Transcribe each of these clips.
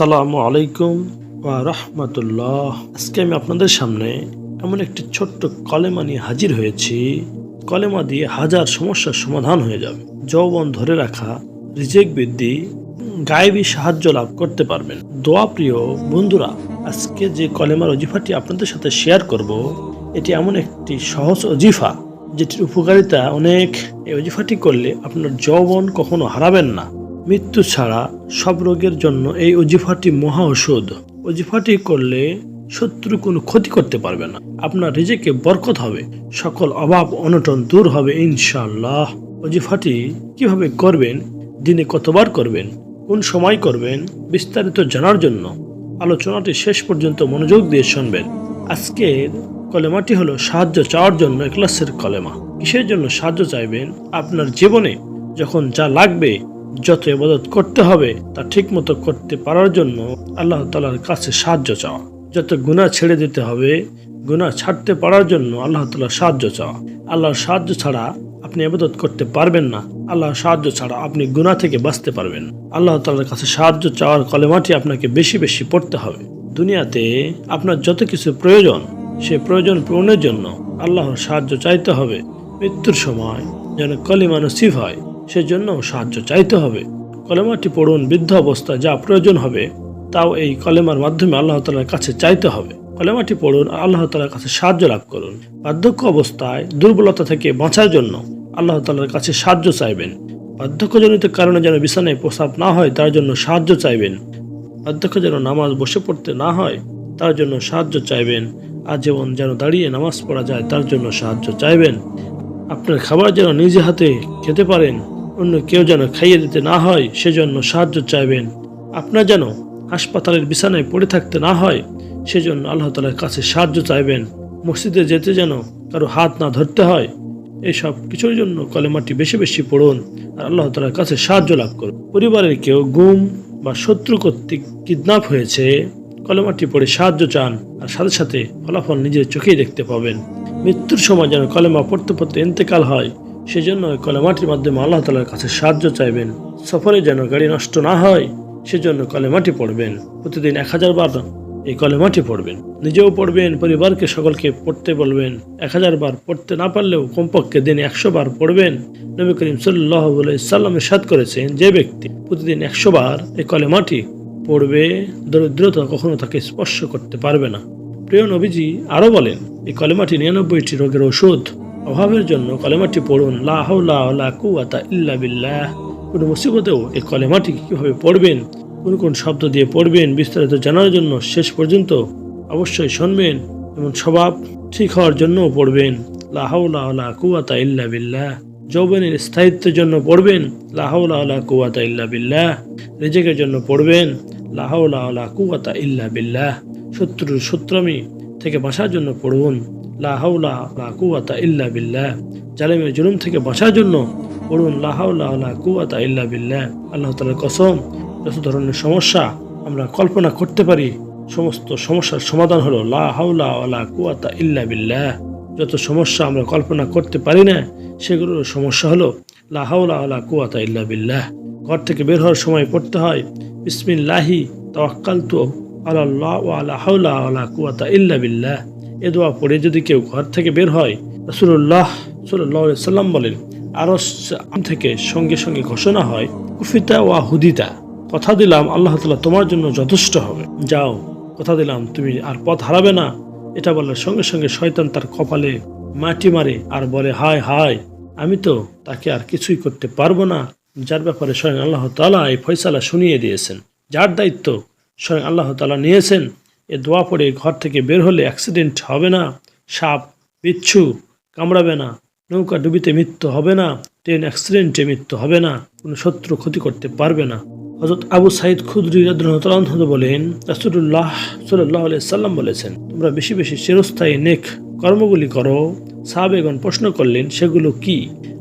আসসালামু আলাইকুম ওয়া রাহমাতুল্লাহ। আজকে আমি আপনাদের সামনে এমন একটি ছোট্ট কলেমা নিয়ে হাজির হয়েছি। কলেমা দিয়ে হাজার সমস্যার সমাধান হয়ে যাবে। যৌবন ধরে রাখা, রিজেক বৃদ্ধি, গায়েবী সাহায্য লাভ করতে পারবেন। দোয়া প্রিয় বন্ধুরা, আজকে যে কলেমার অজিফাটি আপনাদের সাথে শেয়ার করব, এটি এমন একটি সহজ অজিফা, যেটির উপকারিতা অনেক। এই অজিফাটি করলে আপনার যৌবন কখনো হারাবেন না। মৃত্যু ছাড়া সব রোগের জন্য এই অজিফাটি মহা ঔষধ। অজিফাটি করলে শত্রু কোনো ক্ষতি করতে পারবে না। আপনার রিজেকে বরকত হবে। সকল অভাব, অনটন দূর হবে ইনশাল্লাহ অজিফাটি কীভাবে করবেন? দিনে কতবার করবেন? কোন সময় করবেন? বিস্তারিত জানার জন্য আলোচনাটি শেষ পর্যন্ত মনোযোগ দিয়ে শুনবেন। আজকের কলেমাটি হলো সাহায্য চাওয়ার জন্য ক্লাসের কলেমা। কিসের জন্য সাহায্য চাইবেন? আপনার জীবনে যখন যা লাগবে যত ইবাদত করতে হবে, তা ঠিকমতো করতে পারার জন্য আল্লাহ তালার কাছে সাহায্য চাওয়া। যত গুনাহ ছেড়ে দিতে হবে, গুনাহ ছাড়তে পারার জন্য আল্লাহ তালার সাহায্য চাওয়া। আল্লাহর সাহায্য ছাড়া আপনি ইবাদত করতে পারবেন না। আল্লাহর সাহায্য ছাড়া আপনি গুনাহ থেকে বাঁচতে পারবেন আল্লাহ তালার কাছে সাহায্য চাওয়ার কলেমাটি আপনাকে বেশি বেশি পড়তে হবে। দুনিয়াতে আপনার যত কিছু প্রয়োজন, সে প্রয়োজন পূরণের জন্য আল্লাহর সাহায্য চাইতে হবে। মৃত্যুর সময় যেন কলিমা নসিব হয় সেজন্য সাহায্য চাইতে হবে। কলেমাটি পড়ুন, বৃদ্ধ অবস্থায় যা প্রয়োজন হবে, তাও এই কলেমার মাধ্যমে আল্লাহ তালার কাছে চাইতে হবে। কলেমাটি পড়ুন, আল্লাহ তালার কাছে সাহায্য লাভ করুন। বার্ধক্য অবস্থায় দুর্বলতা থেকে বাঁচার জন্য আল্লাহ তালার কাছে সাহায্য চাইবেন। বার্ধক্যজনিত কারণে যেন বিছানায় প্রসাব না হয়, তার জন্য সাহায্য চাইবেন। বার্ধক্য যেন নামাজ বসে পড়তে না হয়, তার জন্য সাহায্য চাইবেন। আর আজীবন যেন দাঁড়িয়ে নামাজ পড়া যায়, তার জন্য সাহায্য চাইবেন। আপনার খাবার যেন নিজে হাতে খেতে পারেন অন্য কেউ যেন খাইয়ে দিতে না হয়, সেজন্য সাহায্য চাইবেন। আপনার যেন হাসপাতালের বিছানায় পড়ে থাকতে না হয়, সেজন্য আল্লাহ তালার কাছে সাহায্য চাইবেন। মসজিদে যেতে যেন কারও হাত না ধরতে হয় এইসব কিছুর জন্য কলেমাটি বেশি বেশি পড়ুন আর আল্লাহ তালার কাছে সাহায্য লাভ করুন। পরিবারের কেউ গুম বা শত্রু কর্তৃক কিডন্যাপ হয়েছে, কলেমাটি পড়ে সাহায্য চান আর সাথে সাথে ফলাফল নিজের চোখেই দেখতে পাবেন। মৃত্যুর সময় যেন কলেমা পড়তে পড়তে ইন্তেকাল হয় সেজন্য ওই কলেমাটির মাধ্যমে আল্লাহ তালার কাছে সাহায্য চাইবেন। সফরে যেন গাড়ি নষ্ট না হয়, সেজন্য কলেমাটি পড়বেন। প্রতিদিন এক হাজার বার এই কলেমাটি পড়বেন। নিজেও পড়বেন, পরিবারকে সকলকে পড়তে বলবেন। এক হাজার বার পড়তে না পারলেও কমপক্ষে দিনে একশো বার পড়বেন। নবী করিম সাল্লাহ সাল্লাম সাদ করেছেন, যে ব্যক্তি প্রতিদিন একশো বার এই কলেমাটি পড়বে, দরিদ্রতা কখনো তাকে স্পর্শ করতে পারবে না। প্রিয় নবীজি আরও বলেন, এই কলেমাটি নিরানব্বইটি রোগের ওষুধ। অভাবের জন্য কলেমাটি পড়ুন, লা হাওলা ওয়ালা ইল্লা বিল্লাহ। কোনো মুসিবতেও এই কলেমাটি কীভাবে পড়বেন, কোন কোন শব্দ দিয়ে পড়বেন, বিস্তারিত জানার জন্য শেষ পর্যন্ত অবশ্যই শুনবেন এবং স্বভাব ঠিক হওয়ার জন্যও পড়বেন। লা হাওলা ওয়ালা ইল্লা বিল্লাহ। যৌবনের স্থায়িত্বের জন্য পড়বেন, লা হাওলা ওয়ালা কুওয়াতা ইল্লা বিল্লাহ। রিজেকের জন্য পড়বেন, লা হাওলা ওয়ালা ইল্লা বিল্লাহ। শত্রুর শত্রমি থেকে বাঁচার জন্য পড়ুন। লা হাওলা ওয়ালা কুওয়াতা ইল্লা বিল্লাহ। জালেমের জুলুম থেকে বাঁচার জন্য পড়ুন, লা হাওলা ওয়ালা কুওয়াতা ইল্লা বিল্লাহ। আল্লাহ তাআলার কসম, যত ধরনের সমস্যা আমরা কল্পনা করতে পারি, সমস্ত সমস্যার সমাধান হলো লা হাওলা ওয়ালা কুওয়াতা ইল্লা বিল্লাহ। যত সমস্যা আমরা কল্পনা করতে পারি না, সেগুলোর সমস্যা হলো লা হাওলা ওয়ালা কুওয়াতা ইল্লা বিল্লাহ। ঘর থেকে বের হওয়ার সময় পড়তে হয়, বিসমিল্লাহি, তাওয়াক্কালতু আলাল্লাহ ওয়া আলা হাওলা ওয়ালা কুওয়াতা ইল্লা বিল্লাহ। এ দোয়া পড়ে যদি কেউ ঘর থেকে বের হয়, রাসূলুল্লাহ সাল্লাল্লাহু সাল্লাম বলেন আরস থেকে সঙ্গে সঙ্গে ঘোষণা হয়, কুফিতা ওয়া হুদিতা। কথা দিলাম, আল্লাহ তালা তোমার জন্য যথেষ্ট হবে। যাও, কথা দিলাম, তুমি আর পথ হারাবে না। এটা বলার সঙ্গে সঙ্গে শয়তান তার কপালে মাটি মারে আর বলে, হায় হায়, আমি তো তাকে আর কিছুই করতে পারব না। যার ব্যাপারে স্বয়ং আল্লাহ তালা এই ফয়সালা শুনিয়ে দিয়েছেন। যার দায়িত্ব স্বয়ং আল্লাহ তালা নিয়েছেন। এ দোয়া পড়ে ঘর থেকে বের হলে অ্যাক্সিডেন্ট হবে না। সাপ বিচ্ছু কামড়াবে না। নৌকা ডুবিতে মৃত্যু হবে না। ট্রেন অ্যাক্সিডেন্টে মৃত্যু হবে না। কোনো শত্রু ক্ষতি করতে পারবে না। হজরত আবু সাইদ খুদ্রি বলেন রাসুল্লাহ সাল্লাহ সাল্লাম বলেছেন, তোমরা বেশি বেশি চিরস্থায়ী নেক কর্মগুলি করো। সাহাবেগণ প্রশ্ন করলেন, সেগুলো কি?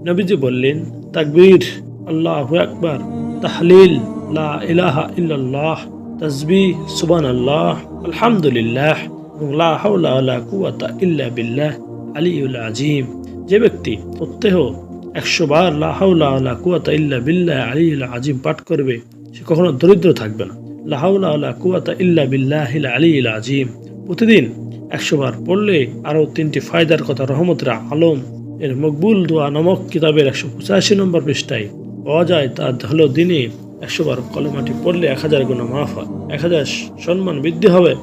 নবীজি বললেন, তাকবীর, আল্লাহ আকবার, তাহলিল, লা ইলাহা ইল্লাল্লাহ। তসবি সুবান আল্লাহ আলহামদুলিল্লাহ ইল্লা বিল্লাহ আলিউল আজিম যে ব্যক্তি প্রত্যহ একশো বার লা হাওলা ওয়ালা কুওয়াতা ইল্লা বিল্লাহ আলিউল আজিম পাঠ করবে, সে কখনো দরিদ্র থাকবে না। লাহাউলা আলা কুয়াতা ইল্লা বিল্লাহিল আলী আজিম প্রতিদিন একশো বার পড়লে আরও তিনটি ফায়দার কথা রহমতের আলম, এর মকবুল দোয়া নামক কিতাবের একশো পঁচাশি নম্বর পৃষ্ঠায় পাওয়া যায়। তা হলো দিনে একশো বার কলেমাটি পড়লে এক হাজার গুণ মাফ হয়। এক হাজার সম্মান বৃদ্ধি হবে,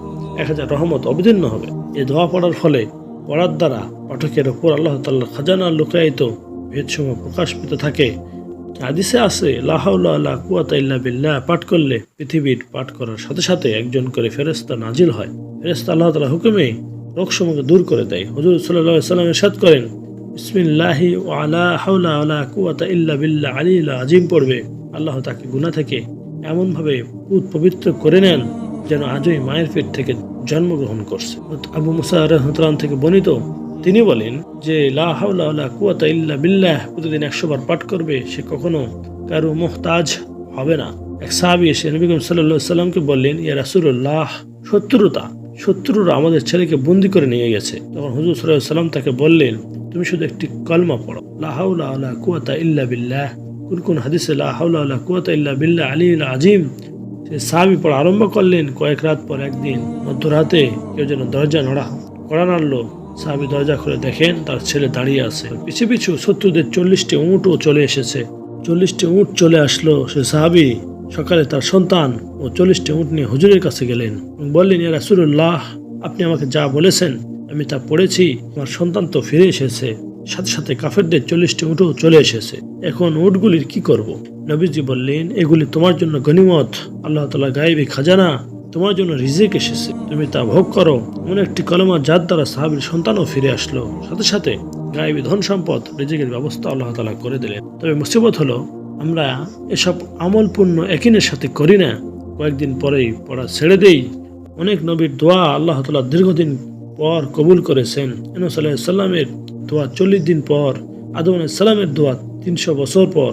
এক হাজার রহমত অবিচ্ছিন্ন হবে। এ দোয়া পড়ার ফলে পড়ার দ্বারা পাঠকের ওপর আল্লাহ তাল্লাহ খাজানা লুকায়িত ভেদসমূহ প্রকাশ পেতে থাকে। হাদিসে আছে লাহাউল্লাহ কুয়াতা বিল্লাহ, পাঠ করলে পৃথিবীর পাঠ করার সাথে সাথে একজন করে ফেরেস্তা নাজিল হয়। ফেরেস্তা আল্লাহ তালা হুকুমে রোগসমূহকে দূর করে দেয়। হজুর সাল্লাহ সাল্লাম এরশাদ করেন, বিসমিল্লাহি ও আলা হাউলা আলা কুয়াতা ইল্লা বিল্লাহ আলী আজিম পড়বে। আল্লাহ তাকে গুনাহ থেকে এমনভাবে পবিত্র করে নেন যেন আজই মায়ের পেট থেকে জন্মগ্রহণ করছে। আবু মুসা থেকে বর্ণিত, তিনি বলেন যে বিল্লাহ, প্রতিদিন একশো বার পাঠ করবে, সে কখনো কারও মোহতাজ হবে না। এক সাহাবি এসে নবী করিম সাল্লামকে বললেন, ইয়া রাসূলুল্লাহ, শত্রুতা, শত্রুরা আমাদের ছেলেকে বন্দি করে নিয়ে গেছে। তখন হুজুর আলাইহি সাল্লাম তাকে বললেন, তুমি শুধু একটি কলমা পড়ো। লা হাওলা ওয়ালা কুওয়াতা ইল্লা বিল্লাহ কোন কোন হাদিসে লা হাওলা ওয়ালা ইল্লা বিল্লাহ আলিল আজিম সে সাহাবি পড়া আরম্ভ করলেন কয়েক রাত পর একদিন। মধ্যরাতে কেউ যেন দরজা নড়া কড়া নাড়লো সাহাবি দরজা খুলে দেখেন তার ছেলে দাঁড়িয়ে আছে। পিছু পিছু শত্রুদের চল্লিশটি উঁটও চলে এসেছে। চল্লিশটি উঁট চলে আসলো। সে সাহাবি সকালে তার সন্তান ও চল্লিশটি উঁট নিয়ে হুজুরের কাছে গেলেন বললেন, ইয়া রাসূলুল্লাহ, আপনি আমাকে যা বলেছেন, আমি তা পড়েছি, আমার সন্তান তো ফিরে এসেছে। সাথে সাথে কাফেরদের চল্লিশটি উঁটও চলে এসেছে। এখন উটগুলির কি করব। নবীজি বললেন, এগুলি তোমার জন্য গনিমত আল্লাহ তালা গায়েবী খাজানা। তোমার জন্য রিজিক এসেছে। তুমি তা ভোগ করো। এমন একটি কলমা যার দ্বারা সাহাবির সন্তানও ফিরে আসলো। সাথে সাথে গায়েবী ধন সম্পদ, রিজিকের ব্যবস্থা আল্লাহ তালা করে দিলেন। তবে মুসিবত হলো, আমরা এসব আমল পূর্ণ একিনের সাথে করি না। কয়েকদিন পরেই পড়া ছেড়ে দেই। অনেক নবীর দোয়া আল্লাহ তালা দীর্ঘদিন পর কবুল করেছেন। এনু সাল্লামের দোয়া, চল্লিশ দিন পর, আদম সালামের দোয়া তিনশো বছর পর,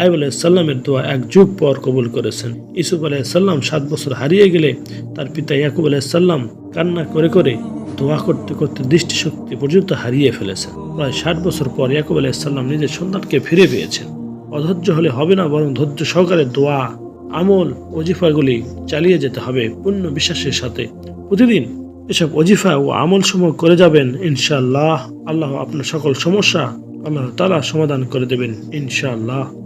আইব সাল্লামের দোয়া এক যুগ পর কবুল করেছেন। ইসুফ সাল্লাম সাত বছর হারিয়ে গেলে তার পিতা ইয়াকুব সাল্লাম কান্না করে করে দোয়া করতে করতে দৃষ্টিশক্তি পর্যন্ত হারিয়ে ফেলেছেন। প্রায় ষাট বছর পর ইয়াকুব সাল্লাম নিজের সন্তানকে ফিরে পেয়েছেন। অধৈর্য হলে হবে না, বরং ধৈর্য সহকারে দোয়া, আমল অজিফাগুলি চালিয়ে যেতে হবে পূর্ণ বিশ্বাসের সাথে। প্রতিদিন এসব অজিফা ও আমল সমূহ করে যাবেন ইনশাল্লাহ আল্লাহ আপনার সকল সমস্যা আল্লাহ তালা সমাধান করে দেবেন, ইনশাআল্লাহ।